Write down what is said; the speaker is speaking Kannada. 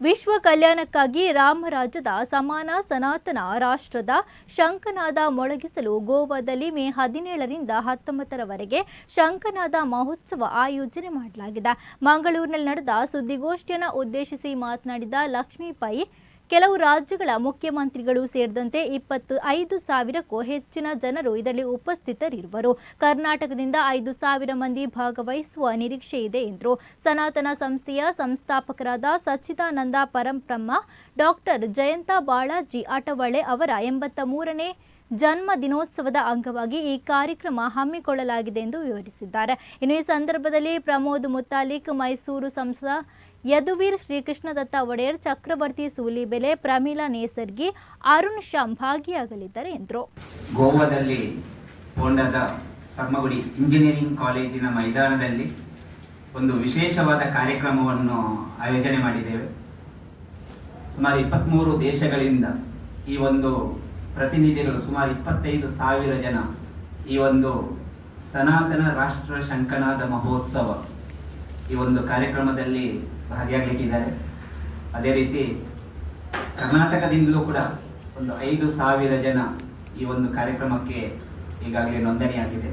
ವಿಶ್ವ ಕಲ್ಯಾಣಕ್ಕಾಗಿ ರಾಮರಾಜ್ಯದ ಸಮಾನ ಸನಾತನ ರಾಷ್ಟ್ರದ ಶಂಕನಾದ ಮೊಳಗಿಸಲು ಗೋವಾದಲ್ಲಿ ಮೇ ಹದಿನೇಳರಿಂದ ಹತ್ತೊಂಬತ್ತರವರೆಗೆ ಶಂಕನಾದ ಮಹೋತ್ಸವ ಆಯೋಜನೆ ಮಾಡಲಾಗಿದೆ. ಮಂಗಳೂರಿನಲ್ಲಿ ನಡೆದ ಸುದ್ದಿಗೋಷ್ಠಿಯನ್ನು ಉದ್ದೇಶಿಸಿ ಮಾತನಾಡಿದ ಲಕ್ಷ್ಮೀ ಪೈ ಕೆಲವು ರಾಜ್ಯಗಳ ಮುಖ್ಯಮಂತ್ರಿಗಳು ಸೇರಿದಂತೆ ಇಪ್ಪತ್ತು ಐದು ಸಾವಿರಕ್ಕೂ ಹೆಚ್ಚಿನ ಜನರು ಇದರಲ್ಲಿ ಉಪಸ್ಥಿತರಿರುವರು. ಕರ್ನಾಟಕದಿಂದ ಐದು ಸಾವಿರ ಮಂದಿ ಭಾಗವಹಿಸುವ ನಿರೀಕ್ಷೆ ಇದೆ ಎಂದರು. ಸನಾತನ ಸಂಸ್ಥೆಯ ಸಂಸ್ಥಾಪಕರಾದ ಸಚ್ಚಿದಾನಂದ ಪರಂಬ್ರಹ್ಮ, ಡಾಕ್ಟರ್ ಜಯಂತ ಬಾಳಾಜಿ ಅಟವಳೆ ಅವರ ಎಂಬತ್ತ ಮೂರನೇ ಜನ್ಮ ದಿನೋತ್ಸವದ ಅಂಗವಾಗಿ ಈ ಕಾರ್ಯಕ್ರಮ ಹಮ್ಮಿಕೊಳ್ಳಲಾಗಿದೆ ಎಂದು ವಿವರಿಸಿದ್ದಾರೆ. ಇನ್ನು ಈ ಸಂದರ್ಭದಲ್ಲಿ ಪ್ರಮೋದ್ ಮುತಾಲಿಕ್ ಮೈಸೂರು ಸಂಸದ ಯದುವೀರ್ ಶ್ರೀಕೃಷ್ಣದತ್ತ ಒಡೆಯರ್ ಚಕ್ರವರ್ತಿ ಸೂಲಿಬೆಲೆ ಪ್ರಮೀಳಾ ನೇಸರ್ಗಿ, ಅರುಣ್ ಶ್ಯಾಮ್ ಭಾಗಿಯಾಗಲಿದ್ದಾರೆ ಎಂದರು. ಗೋವಾದಲ್ಲಿ ಹೋಂಡದ ಕರ್ಮಗುಡಿ ಇಂಜಿನಿಯರಿಂಗ್ ಕಾಲೇಜಿನ ಮೈದಾನದಲ್ಲಿ ಒಂದು ವಿಶೇಷವಾದ ಕಾರ್ಯಕ್ರಮವನ್ನು ಆಯೋಜನೆ ಮಾಡಿದ್ದೇವೆ. ಸುಮಾರು ಇಪ್ಪತ್ತ್ಮೂರು ದೇಶಗಳಿಂದ ಈ ಒಂದು ಪ್ರತಿನಿಧಿಗಳು ಸುಮಾರು ಇಪ್ಪತ್ತೈದು ಸಾವಿರ ಜನ ಈ ಒಂದು ಸನಾತನ ರಾಷ್ಟ್ರ ಶಂಕನಾದ ಮಹೋತ್ಸವ ಈ ಒಂದು ಕಾರ್ಯಕ್ರಮದಲ್ಲಿ ಭಾಗಿಯಾಗಲಿಕ್ಕಿದ್ದಾರೆ. ಅದೇ ರೀತಿ ಕರ್ನಾಟಕದಿಂದಲೂ ಕೂಡ ಒಂದು ಐದು ಸಾವಿರ ಜನ ಈ ಒಂದು ಕಾರ್ಯಕ್ರಮಕ್ಕೆ ಈಗಾಗಲೇ ನೋಂದಣಿಯಾಗಿದೆ.